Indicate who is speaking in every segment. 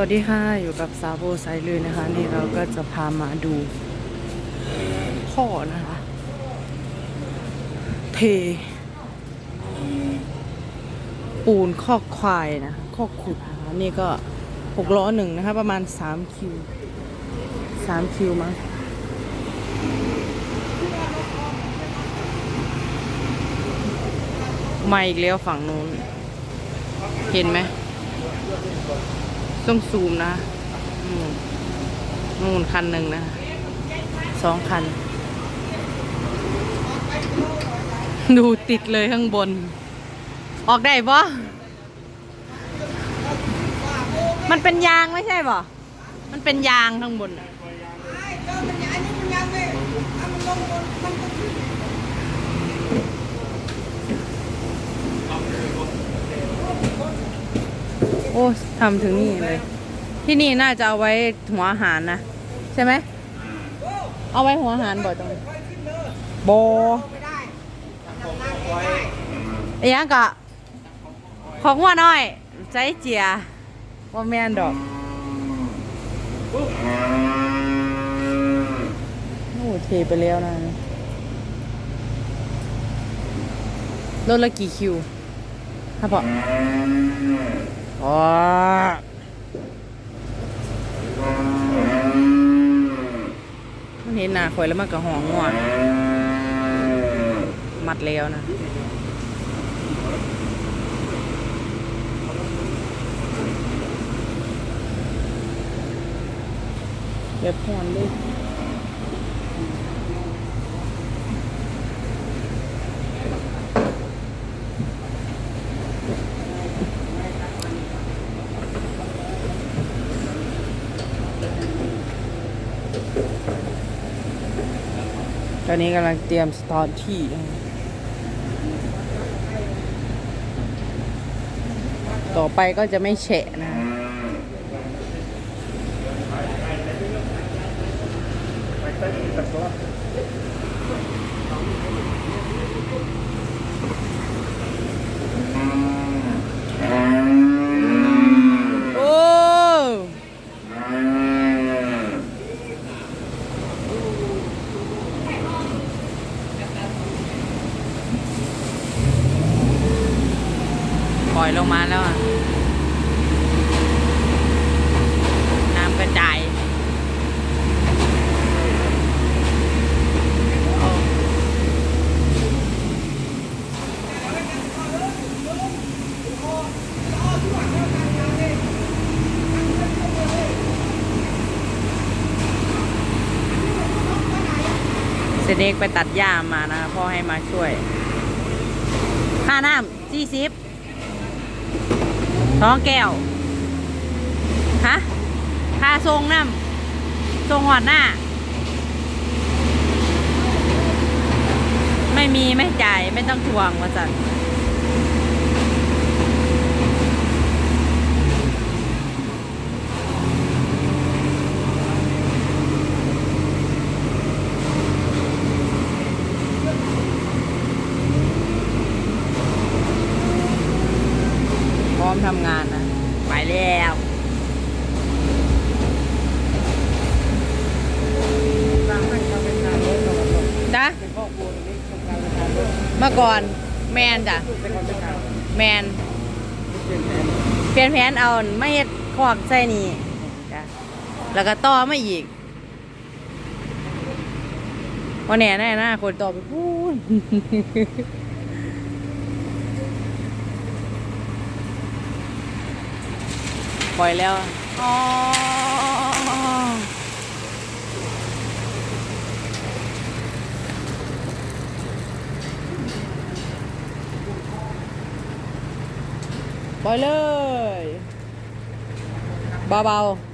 Speaker 1: วัสดีค่ะ อยู่กับซาโบไซเลยนะคะ นี่เราก็จะพามาดูพ่อนะคะ เท ปูนคอกควายนะคอกขุดนะคะนี่ก็หกล้อหนึ่งนะคะ ประมาณสามคิวสามคิวมั้งมาอีกแล้วฝั่งนู้น เห็นไหม ต้องซูมนะนู่นคันหนึ่งนะสองคัน ดูติดเลยข้างบน ออกได้ปะมันเป็นยางไม่ใช่ปะมันเป็นยางข้างบนน่ะ อ้ทำถึงนี่เลย ที่นี่น่าจะเอาไว้หัวอาหารนะ ใช่ไหม เอาไว้หัวอาหารบ่ตรงนี้โบไอ้ยังกะของว่าน้อยใจเจียว่าแม่นดอกโอ้เทไปแล้วนะรถละกี่คิวครับพ่อ อ๋อมันเห็นหน้าข่อยแล้วมันก็หองง่วงมัดแล้วนะเดี๋ยวพอนเลย ตอนนี้กำลังเตรียมสตานที่ต่อไปก็จะไม่แฉะนะ โอ้ ปล่อยลงมาแล้วน้ำกระจายเสเด็กไปตัดหญ้ามานะคะพ่อให้มาช่วย ค่าน้ำสี่สิบ ท้องแก้ว ฮะพาทรงน้ำทรงหอดหน้า ไม่มีไม่จ่ายไม่ต้องทวงว่าจันพร้อมทำงานนะ ไปแล้ว จ้ะเมื่อก่อนแมนจ้ะแมนเปลี่ยนแผนเอาไม่เฮ็ดขอกใส่นี่จ้ะแล้วก็ต่อมาอีกวันแน่แน่นะคนต่อไปพูดปล่อยแล้วอ๋อ ปล่อยเลย เบาๆ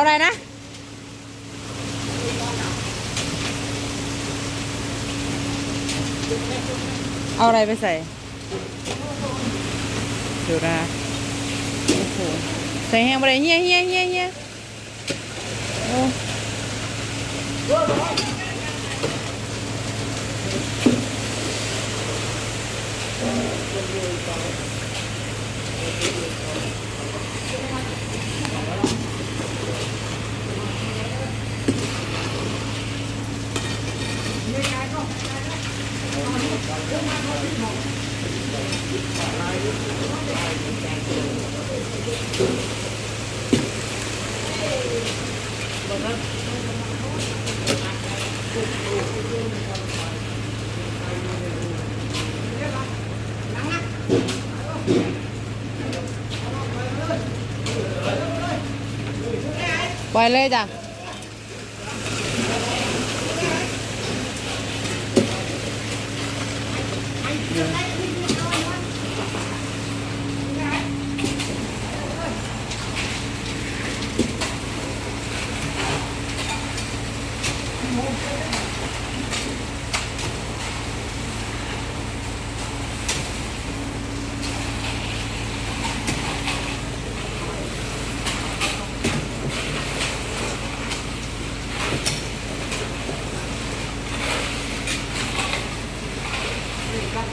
Speaker 1: เอาอะไรนะเอาอะไรไปใส่ดูนะโอ้โหใส่แห้งไปเลยเฮียเฮียเฮียเฮียโอ้ Thank you. ปล่อยเลยจ้ะ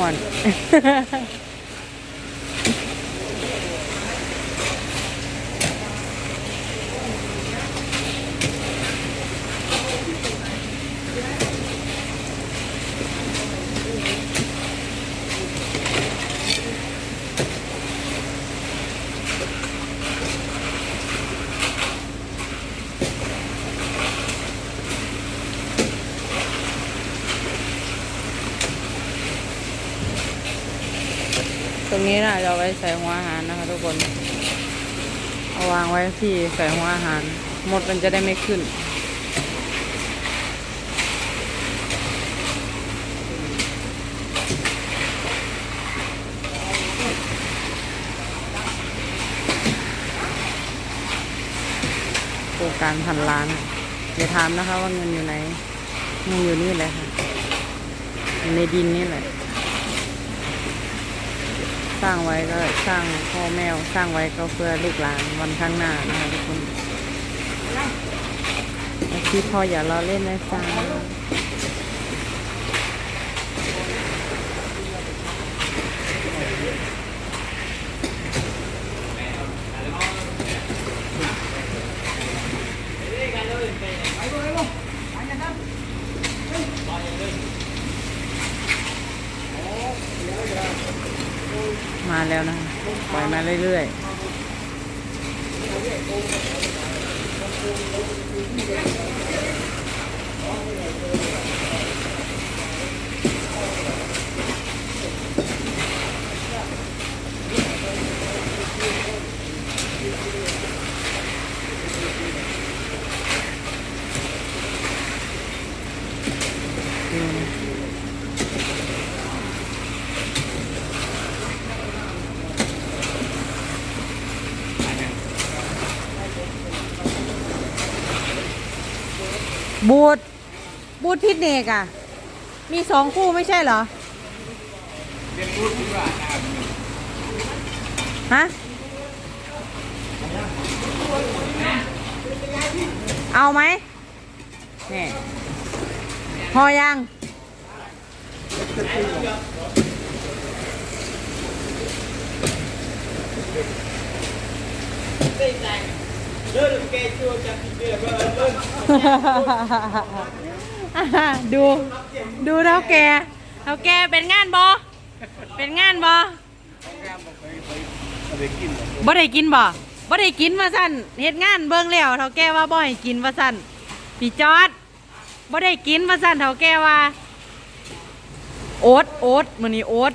Speaker 1: ม ตรงนี้นะเราไว้ใส่หัวอาหารนะคะทุกคน เอาวางไว้ที่ใส่หัวอาหาร หมดมันจะได้ไม่ขึ้น โครงการพันล้านอย่ถามนะคะว่าเงินอยู่ไหนเงินอยู่นี่แหละค่ะในดินนี่แหละ สร้างไว้ก็สร้างพ่อแม่สร้างไว้ก็เพื่อลูกหลานวันข้างหน้านะคะทุกคนอาชีพพ่ออย่าล้อเล่นนะจ๊ะมาแล้วนะคะปล่อยมา เรื่อยๆดูนะ บูดบูดพิษเนกอะ มีสองคู่ไม่ใช่เหรอฮะเอาไหมนี่พอยัง ดู ดูเท่าแกเท่าแกเป็นงานบอเป็นงานบอบ่ได้กินบ่บ่ได้กินว่าสั่นเฮ็ดงานเบิ่งแล้วเฒ่าแกว่าบ่ให้กินว่าสั่นพี่จอดบ่ได้กินว่าสั่นเฒ่าแกว่า โอ๊ตโอ๊ตมื้อนี้โอ๊ต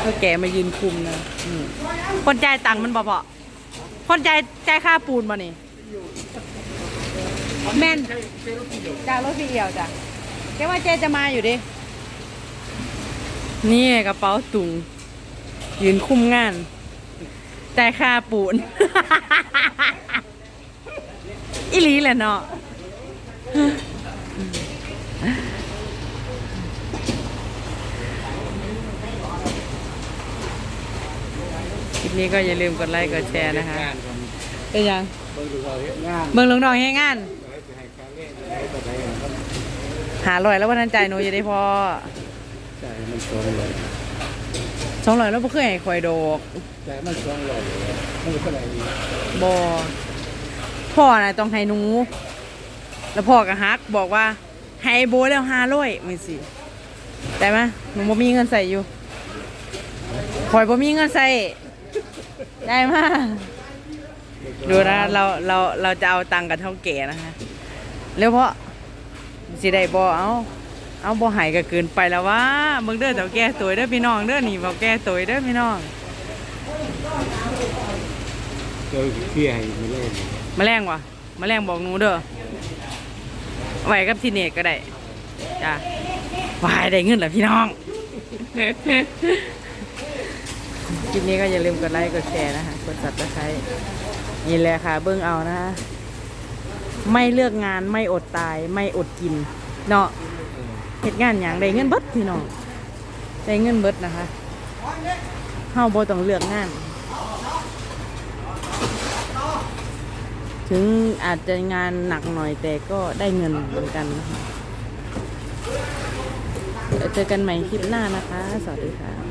Speaker 1: เฒ่าแกมายืนคุมนะ คนจ่ายตังค์มันบ่พอคนจ่ายจ่ายค่าปูนบ่นี่แม่นจากรถพี่เอี่ยวจ้ะแกว่าเจจะมาอยู่ดิ นี่กระเป๋าตุง ยืนคุ้มงาน แต่ค่าปูน อีหลีแหละเนาะคลิป นี้ก็อย่าลืมกดไลค์กดแชร์นะคะเป็นยัง
Speaker 2: เบิ่งดูเขาเฮ็ดงาน
Speaker 1: เบิ่งลงดองให้งาน
Speaker 2: ให้ให้การเล่นให้ตัวใดนะครับ
Speaker 1: หาลอยแล้ววันนั้นจ่ายหนูจะได้พอ
Speaker 2: จ่ายมันสองร้อย
Speaker 1: สองร้อยแล้วบ่เคยให้คอยดอก
Speaker 2: จ่ายมันสองร้อยมันก็เท่าไหร่ดี
Speaker 1: บอพ่อน่ะต้องให้หนู แล้วพ่อก็ฮักบอกว่าให้โบแล้วห้าร้อยมือสิได้ไหมหนูบ่มีเงินใส่อยู่คอยบ่มีเงินใส่ ได้มาดูนะเราเราเราจะเอาตังค์กับเท่าแก่นะคะแล้วเพราะสิได้บ่เอาเอาบ่ใหายก็เกินไปแล้วว่ามึงเด้อเท่าแก่ตัวเด้อพี่น้องเด้อนี่บ่แก่ตัวเด้อพี่น้อง
Speaker 2: เจอเที่ยให้ไม่เล่น
Speaker 1: แมลงวะแมลงบอกหนูเด้อไว้กับทีเนตก็ได้จ้ะวายได้เงินแล้วพี่น้อง คลิปนี้ก็อย่าลืมกดไลค์กดแชร์นะคะกดซับสไครต์นี่แหละค่ะ เบิ้งเอานะไม่เลือกงานไม่อดตายไม่อดกิน เนาะเหตุงานอย่างได้เงินเบิดพี่น้องได้เงินเบิดนะคะเฮาบ่ต้องเลือกงาน ถึงอาจจะงานหนักหน่อยแต่ก็ได้เงินเหมือนกันนะคะเจอกันใหม่คลิปหน้านะคะ สวัสดีค่ะ